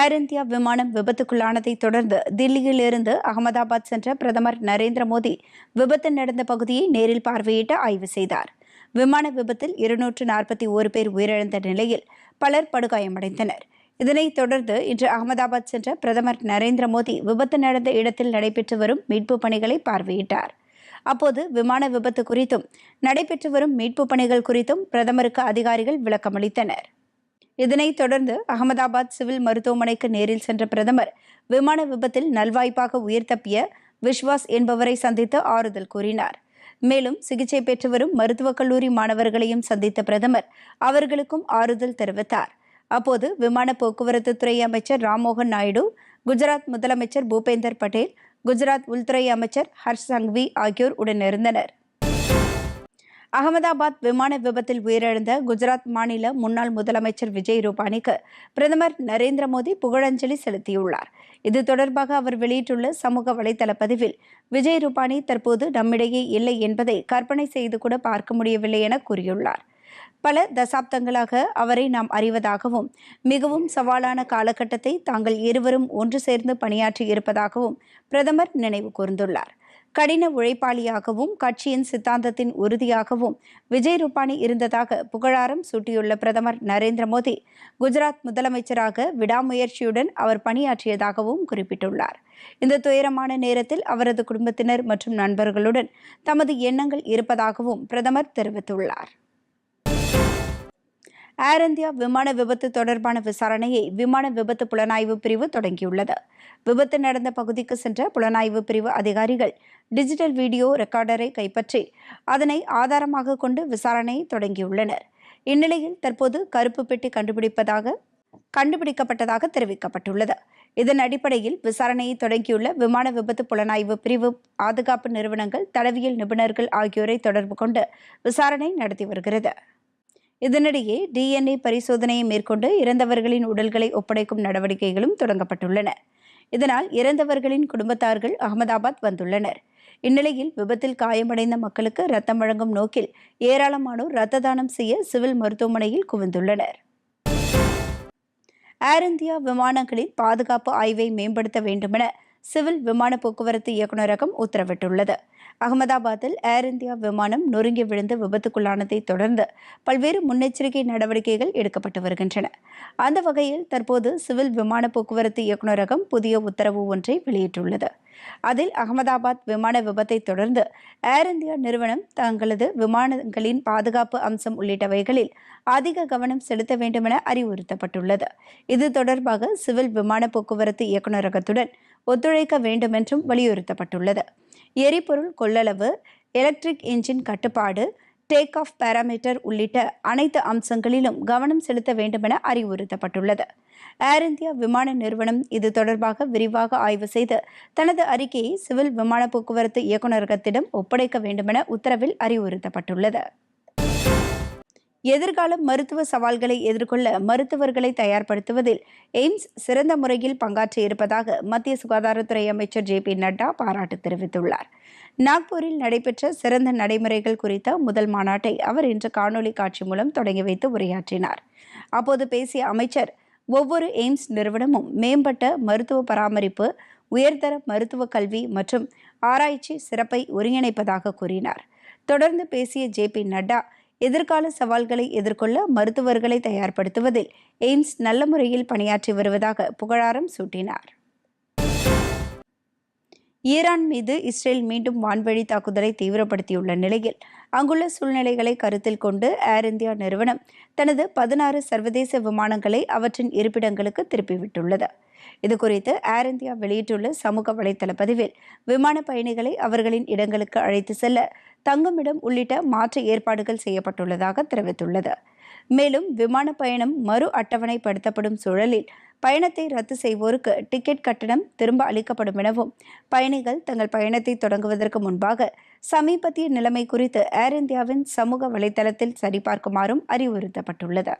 ஏர் India விமானம் விபத்துக்குள்ளானதை தொடர்ந்து தில்லியிலிருந்து அகமதாபாத் சென்ற பிரதமர் நரேந்திர மோடி விபத்து நடந்த பகுதியை நேரில் பார்வையிட்டு ஆய்வு செய்தார். விமான விபத்தில் இருநூற்று நாற்பத்தி ஒரு பேர் உயிரிழந்த நிலையில் பலர் படுகாயமடைந்தனர். இதனைத் தொடர்ந்து இன்று அகமதாபாத் சென்ற பிரதமர் நரேந்திர மோடி விபத்து நடந்த இடத்தில் நடைபெற்று வரும் மீட்புப் பணிகளை பார்வையிட்டார். அப்போது விமான விபத்து குறித்தும் நடைபெற்று வரும் மீட்புப் பணிகள் குறித்தும் பிரதமருக்கு அதிகாரிகள் விளக்கமளித்தனர். இதனைத் தொடர்ந்து அகமதாபாத் சிவில் மருத்துவமனைக்கு நேரில் சென்ற பிரதமர் விமான விபத்தில் நல்வாய்ப்பாக உயிர் தப்பிய விஸ்வாஸ் என்பவரை சந்தித்து ஆறுதல் கூறினார். மேலும் சிகிச்சை பெற்று வரும் மருத்துவக் கல்லூரி மாணவர்களையும் சந்தித்த பிரதமர் அவர்களுக்கும் ஆறுதல் தெரிவித்தார். அப்போது விமான போக்குவரத்து துறை அமைச்சர் ராம்மோகன் நாயுடு குஜராத் முதலமைச்சர் பூபேந்தர் பட்டேல் குஜராத் உள்துறை அமைச்சர் ஹர்ஷ் சங்வி ஆகியோர் உடனிருந்தனர். அகமதாபாத் விமான விபத்தில் உயிரிழந்த குஜராத் மாநில முன்னாள் முதலமைச்சர் விஜய் ரூபானிக்கு பிரதமர் நரேந்திர மோடி புகழஞ்சலி செலுத்தியுள்ளார். இது தொடர்பாக அவர் வெளியிட்டுள்ள சமூக வலைதள பதிவில் விஜய் ரூபானி தற்போது நம்மிடையே இல்லை என்பதை கற்பனை செய்து கூட பார்க்க முடியவில்லை என கூறியுள்ளார். பல தசாப்தங்களாக அவரை நாம் அறிவதாகவும் மிகவும் சவாலான காலகட்டத்தை தாங்கள் இருவரும் ஒன்று சேர்ந்து பணியாற்றி இருப்பதாகவும் பிரதமர் நினைவு கூர்ந்துள்ளார். கடின உழைப்பாளியாகவும் கட்சியின் சித்தாந்தத்தின் உறுதியாகவும் விஜய் ரூபானி இருந்ததாக புகழாரம் சூட்டியுள்ள பிரதமர் நரேந்திர மோடி குஜராத் முதலமைச்சராக விடாமுயற்சியுடன் அவர் பணியாற்றியதாகவும் குறிப்பிட்டுள்ளார். இந்த துயரமான நேரத்தில் அவரது குடும்பத்தினர் மற்றும் நண்பர்களுடன் தமது எண்ணங்கள் இருப்பதாகவும் பிரதமர் தெரிவித்துள்ளார். ஏர் இந்தியா விமான விபத்து தொடர்பான விசாரணையை விமான விபத்து புலனாய்வு பிரிவு தொடங்கியுள்ளது. விபத்து நடந்த பகுதிக்கு சென்ற புலனாய்வு பிரிவு அதிகாரிகள் டிஜிட்டல் வீடியோ ரெக்கார்டரை கைப்பற்றி அதனை ஆதாரமாக கொண்டு விசாரணை தொடங்கியுள்ளனர். இந்நிலையில் தற்போது கருப்பு பெட்டி கண்டுபிடிப்பதாக கண்டுபிடிக்கப்பட்டதாக தெரிவிக்கப்பட்டுள்ளது. இதன் அடிப்படையில் விசாரணையை தொடங்கியுள்ள விமான விபத்து புலனாய்வு பிரிவு பாதுகாப்பு நிறுவனங்கள் தடவியல் நிபுணர்கள் ஆகியோரை தொடர்பு கொண்டு விசாரணை நடத்தி வருகிறது. இதனிடையே டிஎன்ஏ பரிசோதனையை மேற்கொண்டு இறந்தவர்களின் உடல்களை ஒப்படைக்கும் நடவடிக்கைகளும் தொடங்கப்பட்டுள்ளன. இதனால் இறந்தவர்களின் குடும்பத்தார்கள் அகமதாபாத் வந்துள்ளனர். இந்நிலையில் விபத்தில் காயமடைந்த மக்களுக்கு ரத்தம் வழங்கும் நோக்கில் ஏராளமானோர் ரத்த தானம் செய்ய சிவில் மருத்துவமனையில் குவிந்துள்ளனர். ஏர் இந்தியா விமானங்களில் பாதுகாப்பு ஆய்வை மேம்படுத்த வேண்டுமென சிவில் விமான போக்குவரத்து இயக்குநரகம் உத்தரவிட்டுள்ளது. அகமதாபாத்தில் ஏர் இந்தியா விமானம் நொறுங்கி விழுந்து விபத்துக்குள்ளானதை தொடர்ந்து பல்வேறு முன்னெச்சரிக்கை நடவடிக்கைகள் எடுக்கப்பட்டு வருகின்றன. அந்த வகையில் தற்போது சிவில் விமான போக்குவரத்து இயக்குநரகம் புதிய உத்தரவு ஒன்றை வெளியிட்டுள்ளது. அதில் அகமதாபாத் விமான விபத்தை தொடர்ந்து ஏர் இந்தியா நிறுவனம் தங்களது விமானங்களின் பாதுகாப்பு அம்சம் உள்ளிட்டவைகளில் அதிக கவனம் செலுத்த வேண்டுமென அறிவுறுத்தப்பட்டுள்ளது. இது தொடர்பாக சிவில் விமான போக்குவரத்து இயக்குநரகத்துடன் ஒத்துழைக்க வேண்டுமென்றும் வலியுறுத்தப்பட்டுள்ளது. எரிபொருள் கொள்ளளவு எலக்ட்ரிக் இன்ஜின் கட்டுப்பாடு டேக் ஆஃப் பாராமீட்டர் உள்ளிட்ட அனைத்து அம்சங்களிலும் கவனம் செலுத்த வேண்டுமென அறிவுறுத்தப்பட்டுள்ளது. ஏர் இந்தியா விமான நிறுவனம் இது தொடர்பாக விரிவாக ஆய்வு செய்து தனது அறிக்கையை சிவில் விமான போக்குவரத்து இயக்குநரகத்திடம் ஒப்படைக்க வேண்டுமென உத்தரவில் அறிவுறுத்தப்பட்டுள்ளது. எதிர்கால மருத்துவ சவால்களை எதிர்கொள்ள மருத்துவர்களை தயார்படுத்துவதில் எய்ம்ஸ் சிறந்த முறையில் பங்காற்றி இருப்பதாக மத்திய சுகாதாரத்துறை அமைச்சர் ஜே பி நட்டா பாராட்டு தெரிவித்துள்ளார். நாக்பூரில் நடைபெற்ற சிறந்த நடைமுறைகள் குறித்த முதல் மாநாட்டை அவர் இன்று காணொலி காட்சி மூலம் தொடங்கி வைத்து உரையாற்றினார். அப்போது பேசிய அமைச்சர் ஒவ்வொரு எய்ம்ஸ் நிறுவனமும் மேம்பட்ட மருத்துவ பராமரிப்பு உயர்தர மருத்துவ கல்வி மற்றும் ஆராய்ச்சி சிறப்பை ஒருங்கிணைப்பதாக கூறினார். தொடர்ந்து பேசிய ஜே பி நட்டா எதிர்கால சவால்களை எதிர்கொள்ள மருத்துவர்களை தயார்படுத்துவதில் எய்ம்ஸ் நல்ல முறையில் பணியாற்றி வருவதாக புகழாரம் சூட்டினார். ஈரான் மீது இஸ்ரேல் மீண்டும் வான்வழி தாக்குதலை தீவிரப்படுத்தியுள்ள நிலையில் அங்குள்ள சூழ்நிலைகளை கருத்தில் கொண்டு ஏர் இந்தியா நிறுவனம் தனது பதினாறு சர்வதேச விமானங்களை அவற்றின் இருப்பிடங்களுக்கு திருப்பிவிட்டுள்ளது. இதுகுறித்து ஏர் இந்தியா வெளியிட்டுள்ள சமூக வலைதள பதிவில் விமான பயணிகளை அவர்களின் இடங்களுக்கு அழைத்து செல்ல தங்குமிடம் உள்ளிட்ட மாற்று ஏற்பாடுகள் செய்யப்பட்டுள்ளதாக தெரிவித்துள்ளது. மேலும் விமான பயணம் மறு அட்டவணைப்படுத்தப்படும் சூழலில் பயணத்தை ரத்து செய்வோருக்கு டிக்கெட் கட்டணம் திரும்ப அளிக்கப்படும் எனவும் பயணிகள் தங்கள் பயணத்தை தொடங்குவதற்கு முன்பாக சமீபத்திய நிலைமை குறித்து ஏர் இந்தியாவின் சமூக வலைதளத்தில் சரிபார்க்குமாறும் அறிவுறுத்தப்பட்டுள்ளது.